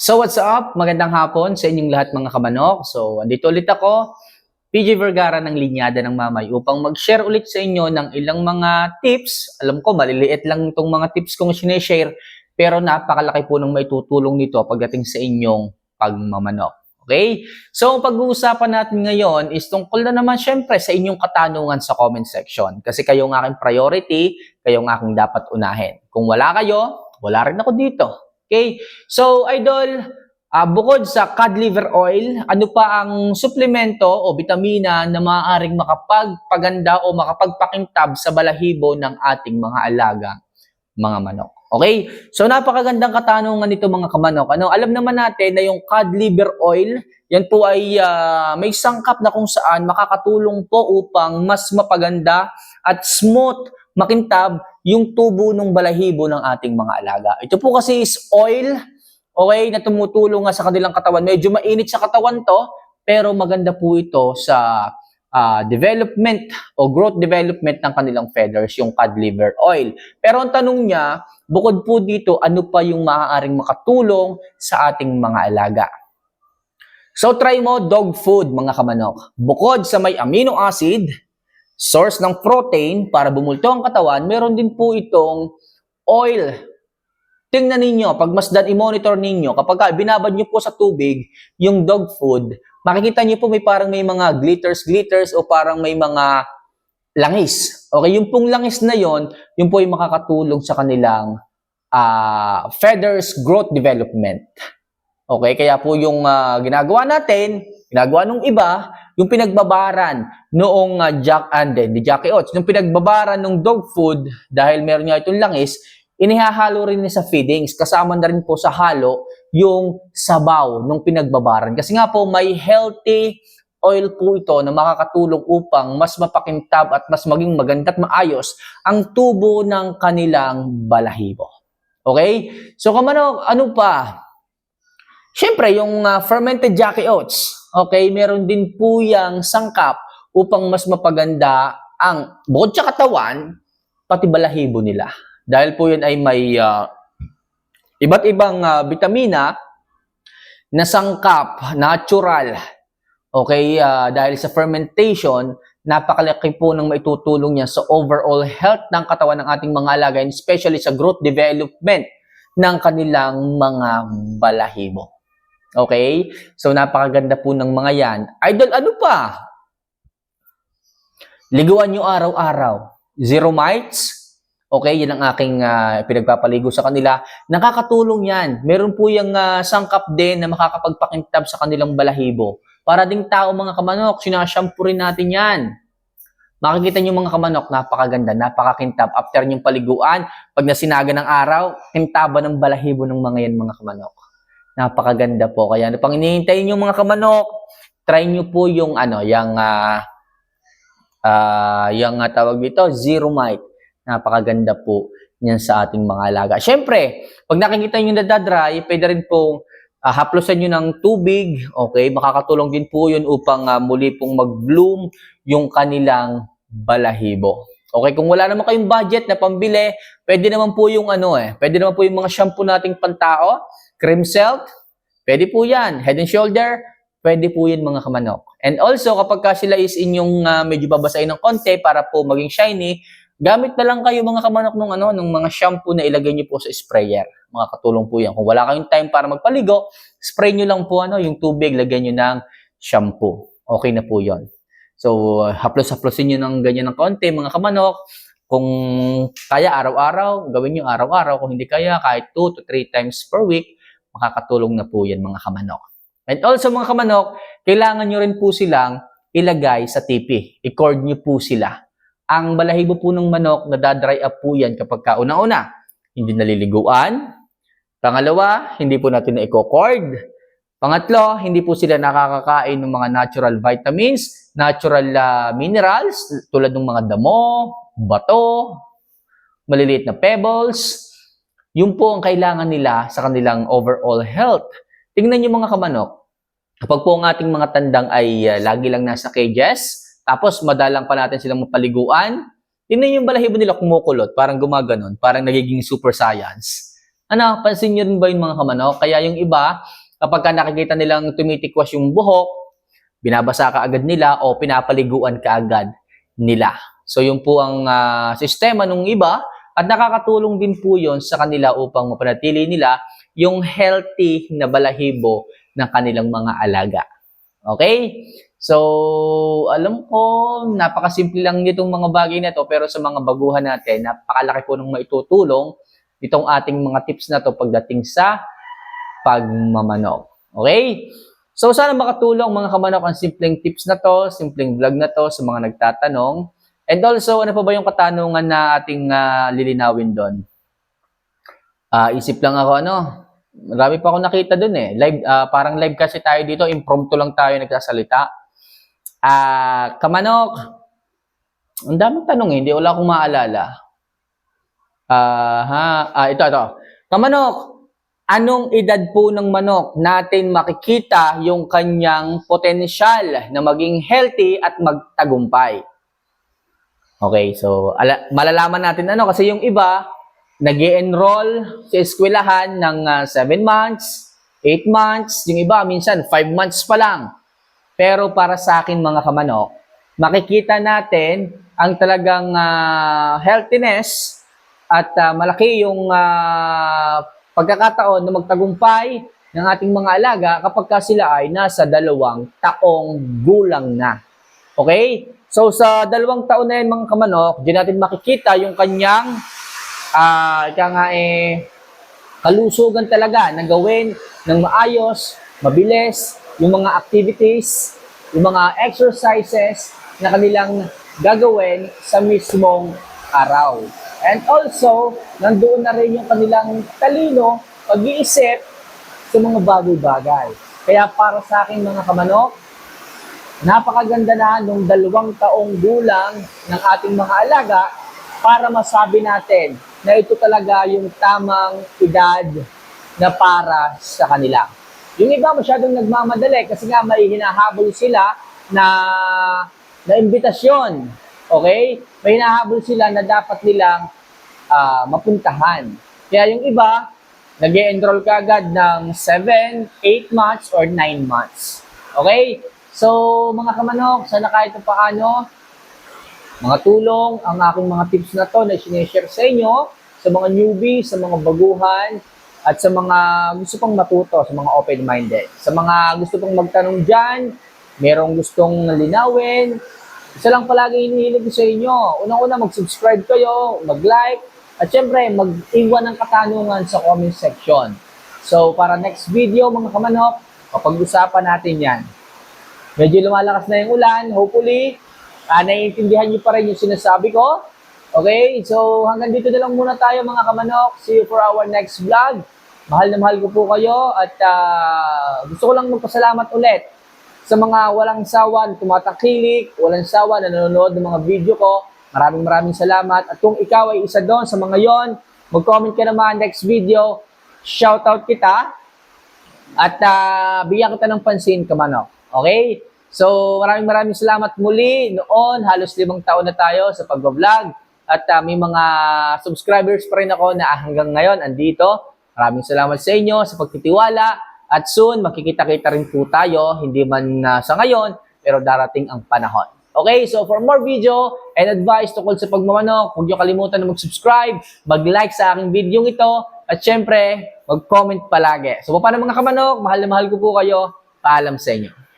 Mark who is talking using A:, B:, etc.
A: So what's up? Magandang hapon sa inyong lahat mga kamanok. So andito ulit ako, PJ Vergara ng Linyada ng Mamay upang mag-share ulit sa inyo ng ilang mga tips. Alam ko maliliit lang itong mga tips kong sineshare pero napakalaki po ng maitutulong nito pagdating sa inyong pagmamanok. Okay? So ang pag-uusapan natin ngayon is tungkol na naman syempre sa inyong katanungan sa comment section. Kasi kayo ang aking priority, kayo ang aking dapat unahin. Kung wala kayo, wala rin ako dito. Okay? So, idol, ah, bukod sa cod liver oil, ano pa ang suplemento o vitamina na maaaring makapagpaganda o makapagpakintab sa balahibo ng ating mga alaga, mga manok? Okay? So, napakagandang katanungan nito mga kamanok. Ano, alam naman natin na yung cod liver oil, yan po ay ah, may sangkap na kung saan makakatulong po upang mas mapaganda at smooth makintab yung tubo ng balahibo ng ating mga alaga. Ito po kasi is oil, okay, na tumutulong nga sa kanilang katawan. Medyo mainit sa katawan to, pero maganda po ito sa ah, development o growth development ng kanilang feathers, yung cod liver oil. Pero ang tanong niya, bukod po dito, ano pa yung maaaring makatulong sa ating mga alaga? So try mo dog food mga kamanok. Bukod sa may amino acid, source ng protein para bumulto ang katawan, meron din po itong oil. Tingnan ninyo, pag masdan i-monitor ninyo, kapag ka binabad nyo po sa tubig yung dog food, makikita nyo po may parang may mga glitters, glitters o parang may mga langis. Okay, yung pong langis na yon, yung po yung makakatulong sa kanilang ah, feathers growth development. Okay, kaya po yung ah, ginagawa natin, ginagawa nung iba, yung pinagbabaran noong uh, Jack and then, di Jackie Oats, yung pinagbabaran ng dog food dahil meron nga itong langis, inihahalo rin niya sa feedings. Kasama na rin po sa halo yung sabaw ng pinagbabaran. Kasi nga po may healthy oil po ito na makakatulong upang mas mapakintab at mas maging maganda at maayos ang tubo ng kanilang balahibo. Okay? So, kamano, ano pa? Siyempre, yung ah, fermented Jackie Oats, okay, meron din po yung sangkap upang mas mapaganda ang bukod sa katawan, pati balahibo nila. Dahil po yun ay may ah, iba't ibang ah, vitamina na sangkap, natural. Okay, ah, dahil sa fermentation, napakalaki po ng maitutulong niya sa overall health ng katawan ng ating mga alaga, and especially sa growth development ng kanilang mga balahibo. Okay? So, napakaganda po ng mga yan. Idol, ano pa? Liguan nyo araw-araw. Zero mites. Okay, yan ang aking ah, pinagpapaligo sa kanila. Nakakatulong yan. Meron po yung ah, sangkap din na makakapagpakintab sa kanilang balahibo. Para ding tao mga kamanok, sinashampoo rin natin yan. Makikita nyo mga kamanok, napakaganda, napakakintab. After yung paliguan, pag nasinaga ng araw, kintaba ng balahibo ng mga yan mga kamanok. Napakaganda po. Kaya ano pang hinihintay nyo mga kamanok, try nyo po yung ano, yung ah ah, yung ah, tawag dito, zero mite. Napakaganda po niyan sa ating mga alaga. Siyempre, pag nakikita nyo nadadry, pwede rin pong ah, haplosan nyo ng tubig. Okay, makakatulong din po yun upang ah, muli pong mag-bloom yung kanilang balahibo. Okay, kung wala naman kayong budget na pambili, pwede naman po yung ano eh, pwede naman po yung mga shampoo nating pantao, cream silk, pwede po yan. Head and shoulder, pwede po yun mga kamanok. And also, kapag ka sila is inyong ah, medyo babasahin ng konti para po maging shiny, gamit na lang kayo mga kamanok ng ano, ng mga shampoo na ilagay niyo po sa sprayer. Mga katulong po yan. Kung wala kayong time para magpaligo, spray niyo lang po ano, yung tubig, lagyan niyo ng shampoo. Okay na po yon. So, haplos-haplosin niyo ng ganyan ng konti mga kamanok. Kung kaya araw-araw, gawin niyo araw-araw. Kung hindi kaya, kahit 2 to 3 times per week, makakatulong na po yan mga kamanok. And also mga kamanok, kailangan nyo rin po silang ilagay sa tipi. I-cord nyo po sila. Ang balahibo po ng manok, nadadry up po yan kapag kauna-una. Hindi naliliguan. Pangalawa, hindi po natin na i-cord. Pangatlo, hindi po sila nakakakain ng mga natural vitamins, natural ah, minerals, tulad ng mga damo, bato, maliliit na pebbles. Yun po ang kailangan nila sa kanilang overall health. Tingnan niyo mga kamanok, kapag po ang ating mga tandang ay ah, lagi lang nasa cages, tapos madalang pa natin silang mapaliguan, tingnan yung balahibo nila kumukulot, parang gumaganon, parang nagiging super science. Ano, pansin nyo rin ba yung mga kamanok? Kaya yung iba, kapag ka nakikita nilang tumitikwas yung buhok, binabasa ka agad nila o pinapaliguan ka agad nila. So yun po ang ah, sistema ng iba at nakakatulong din po yon sa kanila upang mapanatili nila yung healthy na balahibo ng kanilang mga alaga. Okay? So, alam ko, napakasimple lang nitong mga bagay na to, pero sa mga baguhan natin, napakalaki po ng maitutulong itong ating mga tips na to pagdating sa pagmamanok. Okay? So, sana makatulong mga kamanok ang simpleng tips na to, simpleng vlog na to sa mga nagtatanong. And also, ano pa ba yung katanungan na ating ah, lilinawin doon? Ah, isip lang ako, ano, marami pa ako nakita doon eh. Live, ah, parang live kasi tayo dito, impromptu lang tayo nagsasalita. Ah, kamanok, ang daming tanong eh, hindi wala akong maalala. Ah, ah, ito, ito. Kamanok, anong edad po ng manok natin makikita yung kanyang potensyal na maging healthy at magtagumpay? Okay, so ala, malalaman natin ano kasi yung iba nag enroll sa eskwelahan ng 7 months, 8 months, yung iba minsan 5 months pa lang. Pero para sa akin mga kamanok, makikita natin ang talagang ah, healthiness at ah, malaki yung ah, pagkakataon na magtagumpay ng ating mga alaga kapag ka sila ay nasa dalawang taong gulang na. Okay? So sa dalawang taon na yan mga kamanok, di natin makikita yung kanyang ah ika nga eh, kalusugan talaga na gawin ng maayos, mabilis, yung mga activities, yung mga exercises na kanilang gagawin sa mismong araw. And also, nandoon na rin yung kanilang talino, pag-iisip sa mga bagay-bagay. Kaya para sa akin mga kamanok, napakaganda na nung dalawang taong gulang ng ating mga alaga para masabi natin na ito talaga yung tamang edad na para sa kanila. Yung iba masyadong nagmamadali kasi nga may hinahabol sila na na imbitasyon. Okay? May hinahabol sila na dapat nilang ah, mapuntahan. Kaya yung iba, nag enroll ka agad ng 7, 8 months, or 9 months. Okay? So, mga kamanok, sana kahit pa paano, mga tulong, ang aking mga tips na to na sinishare sa inyo, sa mga newbie, sa mga baguhan, at sa mga gusto pang matuto, sa mga open-minded. Sa mga gusto pang magtanong dyan, merong gustong linawin, isa lang palagi hinihilig sa inyo. Unang-una, mag-subscribe kayo, mag-like, at syempre, mag-iwan ng katanungan sa comment section. So, para next video, mga kamanok, kapag-usapan natin yan. Medyo lumalakas na yung ulan. Hopefully, ah, naiintindihan niyo pa rin yung sinasabi ko. Okay, so hanggang dito na lang muna tayo mga kamanok. See you for our next vlog. Mahal na mahal ko po kayo at ah, gusto ko lang magpasalamat ulit sa mga walang sawa na tumatakilik, walang sawa na nanonood ng mga video ko. Maraming maraming salamat. At kung ikaw ay isa doon sa mga yon, mag-comment ka naman next video. Shoutout kita. At ah, bigyan kita ng pansin, kamanok. Okay? So, maraming maraming salamat muli. Noon, halos limang taon na tayo sa pag-vlog. At ah, may mga subscribers pa rin ako na hanggang ngayon andito. Maraming salamat sa inyo sa pagtitiwala. At soon, makikita-kita rin po tayo. Hindi man ah, sa ngayon, pero darating ang panahon. Okay, so for more video and advice tungkol sa pagmamanok, huwag niyo kalimutan na mag-subscribe, mag-like sa aking video ito, at syempre, mag-comment palagi. So, paano mga kamanok, mahal na mahal ko po kayo. Paalam sa inyo.